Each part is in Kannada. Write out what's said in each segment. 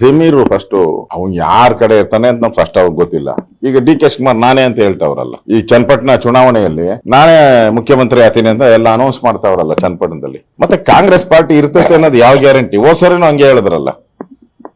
ಜಮೀರು ಫಸ್ಟ್ ಅವ್ನ್ ಯಾರ ಕಡೆ ಇರ್ತಾನೆ ಅಂತ ನಮ್ಗೆ ಫಸ್ಟ್ ಅವ್ರಿಗೆ ಗೊತ್ತಿಲ್ಲ. ಈಗ ಡಿ ಕೆ ಶಿವಕುಮಾರ್ ನಾನೇ ಅಂತ ಹೇಳ್ತಾವ್ರಲ್ಲ. ಈ ಚನ್ನಪಟ್ಟಣ ಚುನಾವಣೆಯಲ್ಲಿ ನಾನೇ ಮುಖ್ಯಮಂತ್ರಿ ಆತೀನಿ ಅಂತ ಎಲ್ಲ ಅನೌನ್ಸ್ ಮಾಡ್ತಾವ್ರಲ್ಲ ಚನ್ನಪಟ್ಟಣದಲ್ಲಿ. ಮತ್ತೆ ಕಾಂಗ್ರೆಸ್ ಪಾರ್ಟಿ ಇರ್ತೈತೆ ಅನ್ನೋದು ಯಾವ ಗ್ಯಾರಂಟಿ ಹೋದ್ ಸರಿನೂ ಹಂಗೆ ಹೇಳಿದ್ರಲ್ಲ.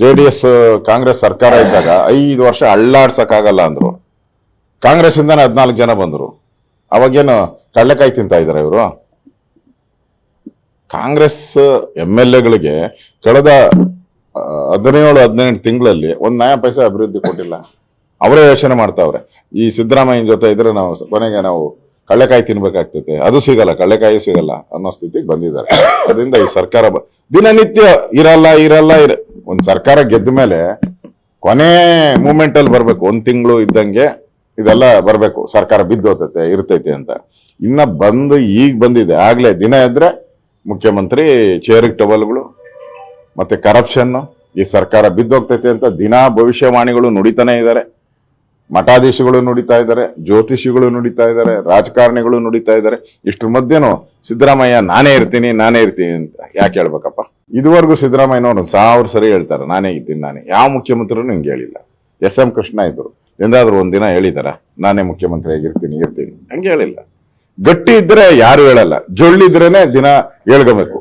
ಜೆ ಡಿ ಎಸ್, ಕಾಂಗ್ರೆಸ್ ಸರ್ಕಾರ ಇದ್ದಾಗ ಐದು ವರ್ಷ ಅಳ್ಳಾಡ್ಸಕ್ಕಾಗಲ್ಲ ಅಂದ್ರು. ಕಾಂಗ್ರೆಸ್ ಇಂದಾನೆ ಹದಿನಾಲ್ಕು ಜನ ಬಂದ್ರು. ಅವಾಗೇನು ಕಳ್ಳೆಕಾಯಿ ತಿಂತಾ ಇದಾರೆ ಇವರು? ಕಾಂಗ್ರೆಸ್ ಎಂ ಎಲ್ ಎಗಳಿಗೆ ಕಳೆದ ಹದಿನೇಳು, ಹದಿನೆಂಟು ತಿಂಗಳಲ್ಲಿ ಒಂದು ನಯಾ ಪೈಸೆ ಅಭಿವೃದ್ಧಿ ಕೊಟ್ಟಿಲ್ಲ. ಅವರೇ ಯೋಚನೆ ಮಾಡ್ತಾವ್ರೆ. ಈ ಸಿದ್ದರಾಮಯ್ಯನ ಜೊತೆ ಇದ್ರೆ ನಾವು ಕೊನೆಗೆ ನಾವು ಕಳ್ಳೆಕಾಯಿ ತಿನ್ಬೇಕಾಗ್ತೈತೆ. ಅದು ಸಿಗಲ್ಲ, ಕಳ್ಳೆಕಾಯಿ ಸಿಗಲ್ಲ ಅನ್ನೋ ಸ್ಥಿತಿಗೆ ಬಂದಿದ್ದಾರೆ. ಅದರಿಂದ ಈ ಸರ್ಕಾರ ದಿನನಿತ್ಯ ಇರಲ್ಲ ಇರಲ್ಲ, ಇರ, ಒಂದು ಸರ್ಕಾರ ಗೆದ್ದ ಮೇಲೆ ಕೊನೆ ಮೂಮೆಂಟ್ ಅಲ್ಲಿ ಬರ್ಬೇಕು. ಒಂದ್ ತಿಂಗಳು ಇದ್ದಂಗೆ ಇದೆಲ್ಲ ಬರಬೇಕು. ಸರ್ಕಾರ ಬಿದ್ದೋತೈತೆ ಇರ್ತೈತೆ ಅಂತ. ಇನ್ನ ಬಂದು ಈಗ ಬಂದಿದೆ. ಆಗ್ಲೇ ದಿನ ಇದ್ರೆ ಮುಖ್ಯಮಂತ್ರಿ ಚೇರಿಗೆ ಟವಲ್ಗಳು ಮತ್ತೆ ಕರಪ್ಷನ್ ಈ ಸರ್ಕಾರ ಬಿದ್ದೋಗ್ತೈತೆ ಅಂತ ದಿನಾ ಭವಿಷ್ಯವಾಣಿಗಳು ನುಡಿತಾನೆ ಇದ್ದಾರೆ. ಮಠಾಧೀಶಗಳು ನುಡಿತಾ ಇದ್ದಾರೆ, ಜ್ಯೋತಿಷಿಗಳು ನುಡಿತಾ ಇದ್ದಾರೆ, ರಾಜಕಾರಣಿಗಳು ನುಡಿತಾ ಇದ್ದಾರೆ. ಇಷ್ಟ್ರ ಮಧ್ಯೆನೂ ಸಿದ್ದರಾಮಯ್ಯ, ನಾನೇ ಇರ್ತೀನಿ ನಾನೇ ಇರ್ತೀನಿ ಅಂತ ಯಾಕೆ ಹೇಳ್ಬೇಕಪ್ಪ? ಇದುವರೆಗೂ ಸಿದ್ದರಾಮಯ್ಯನವರು ಸಾವಿರ ಸರಿ ಹೇಳ್ತಾರೆ, ನಾನೇ ಇದ್ದೀನಿ, ನಾನೇ. ಯಾವ ಮುಖ್ಯಮಂತ್ರಿನೂ ಹಿಂಗೆ ಹೇಳಿಲ್ಲ. ಎಸ್ ಎಂ ಕೃಷ್ಣ ಇದ್ರು. ಎಂದಾದ್ರೂ ಒಂದಿನ ಹೇಳಿದಾರ, ನಾನೇ ಮುಖ್ಯಮಂತ್ರಿ ಆಗಿರ್ತೀನಿ, ಇರ್ತೀನಿ. ಹಂಗೆ ಹೇಳಿಲ್ಲ. ಗಟ್ಟಿ ಇದ್ರೆ ಯಾರು ಹೇಳಲ್ಲ, ಜೊಳ್ಳಿದ್ರೇನೆ ದಿನ ಹೇಳ್ಕೋಬೇಕು